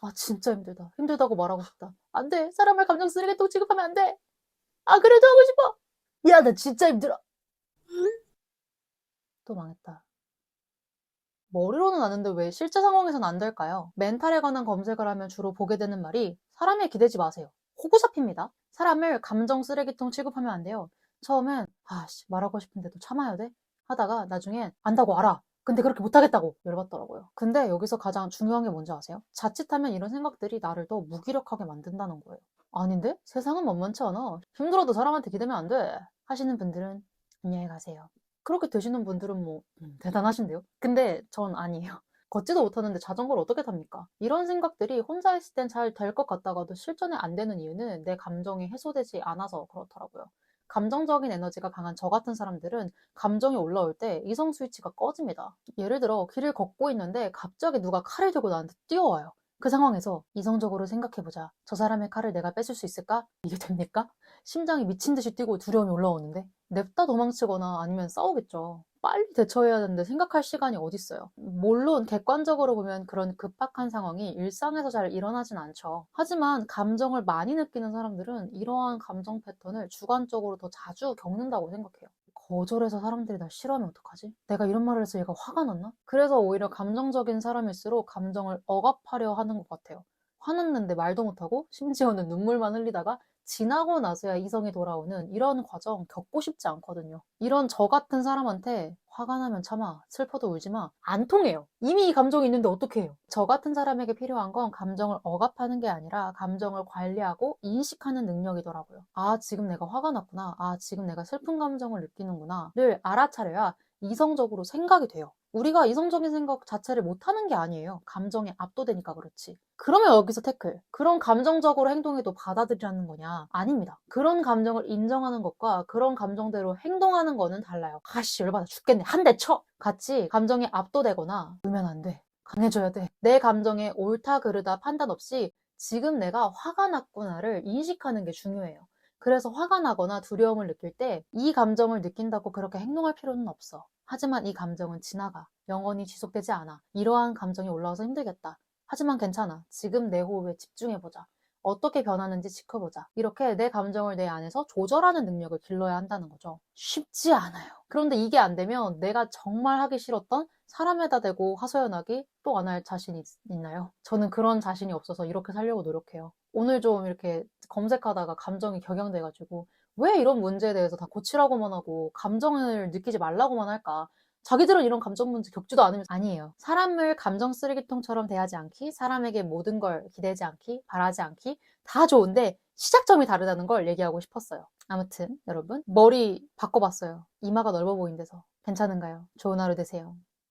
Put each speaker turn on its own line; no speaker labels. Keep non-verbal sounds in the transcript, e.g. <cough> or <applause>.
아, 진짜 힘들다. 힘들다고 말하고 싶다. 안 돼. 사람을 감정 쓰레기통 취급하면 안 돼. 아, 그래도 하고 싶어. 야, 나 진짜 힘들어. 또 망했다. 머리로는 아는데 왜 실제 상황에선 안 될까요? 멘탈에 관한 검색을 하면 주로 보게 되는 말이 사람에 기대지 마세요. 호구 잡힙니다. 사람을 감정 쓰레기통 취급하면 안 돼요. 처음엔 아씨 말하고 싶은데도 참아야 돼? 하다가 나중엔 안다고 알아. 근데 그렇게 못하겠다고 열받더라고요. 근데 여기서 가장 중요한 게 뭔지 아세요? 자칫하면 이런 생각들이 나를 더 무기력하게 만든다는 거예요. 아닌데? 세상은 만만치 않아. 힘들어도 사람한테 기대면 안 돼. 하시는 분들은 안녕히 가세요. 그렇게 되시는 분들은 뭐 음, 대단하신데요? 근데 전 아니에요. <laughs> 걷지도 못하는데 자전거를 어떻게 탑니까? 이런 생각들이 혼자 있을 땐 잘 될 것 같다가도 실전에 안 되는 이유는 내 감정이 해소되지 않아서 그렇더라고요. 감정적인 에너지가 강한 저 같은 사람들은 감정이 올라올 때 이성 스위치가 꺼집니다. 예를 들어 길을 걷고 있는데 갑자기 누가 칼을 들고 나한테 뛰어와요. 그 상황에서 이성적으로 생각해보자. 저 사람의 칼을 내가 뺏을 수 있을까? 이게 됩니까? 심장이 미친 듯이 뛰고 두려움이 올라오는데 냅다 도망치거나 아니면 싸우겠죠. 빨리 대처해야 되는데 생각할 시간이 어딨어요. 물론 객관적으로 보면 그런 급박한 상황이 일상에서 잘 일어나진 않죠. 하지만 감정을 많이 느끼는 사람들은 이러한 감정 패턴을 주관적으로 더 자주 겪는다고 생각해요. 거절해서 사람들이 날 싫어하면 어떡하지? 내가 이런 말을 해서 얘가 화가 났나? 그래서 오히려 감정적인 사람일수록 감정을 억압하려 하는 것 같아요. 화났는데 말도 못하고 심지어는 눈물만 흘리다가 지나고 나서야 이성이 돌아오는 이런 과정 겪고 싶지 않거든요. 이런 저 같은 사람한테 화가 나면 참아, 슬퍼도 울지 마. 안 통해요. 이미 이 감정이 있는데 어떻게 해요? 저 같은 사람에게 필요한 건 감정을 억압하는 게 아니라 감정을 관리하고 인식하는 능력이더라고요. 아, 지금 내가 화가 났구나. 아, 지금 내가 슬픈 감정을 느끼는구나. 를 알아차려야 이성적으로 생각이 돼요. 우리가 이성적인 생각 자체를 못하는 게 아니에요. 감정에 압도되니까 그렇지. 그러면 여기서 태클. 그런 감정적으로 행동해도 받아들이라는 거냐? 아닙니다. 그런 감정을 인정하는 것과 그런 감정대로 행동하는 거는 달라요. 아씨, 열받아 죽겠네. 한 대 쳐! 같이 감정에 압도되거나 울면 안 돼. 강해져야 돼. 내 감정에 옳다 그르다 판단 없이 지금 내가 화가 났구나를 인식하는 게 중요해요. 그래서 화가 나거나 두려움을 느낄 때 이 감정을 느낀다고 그렇게 행동할 필요는 없어. 하지만 이 감정은 지나가. 영원히 지속되지 않아. 이러한 감정이 올라와서 힘들겠다. 하지만 괜찮아. 지금 내 호흡에 집중해보자. 어떻게 변하는지 지켜보자. 이렇게 내 감정을 내 안에서 조절하는 능력을 길러야 한다는 거죠. 쉽지 않아요. 그런데 이게 안 되면 내가 정말 하기 싫었던 사람에다 대고 하소연하기 또 안 할 자신이 있- 있나요? 저는 그런 자신이 없어서 이렇게 살려고 노력해요. 오늘 좀 이렇게 검색하다가 감정이 격양돼가지고 왜 이런 문제에 대해서 다 고치라고만 하고 감정을 느끼지 말라고만 할까? 자기들은 이런 감정 문제 겪지도 않으면서 아니에요. 사람을 감정 쓰레기통처럼 대하지 않기, 사람에게 모든 걸 기대지 않기, 바라지 않기 다 좋은데 시작점이 다르다는 걸 얘기하고 싶었어요. 아무튼 여러분 머리 바꿔봤어요. 이마가 넓어 보인대서 괜찮은가요? 좋은 하루 되세요.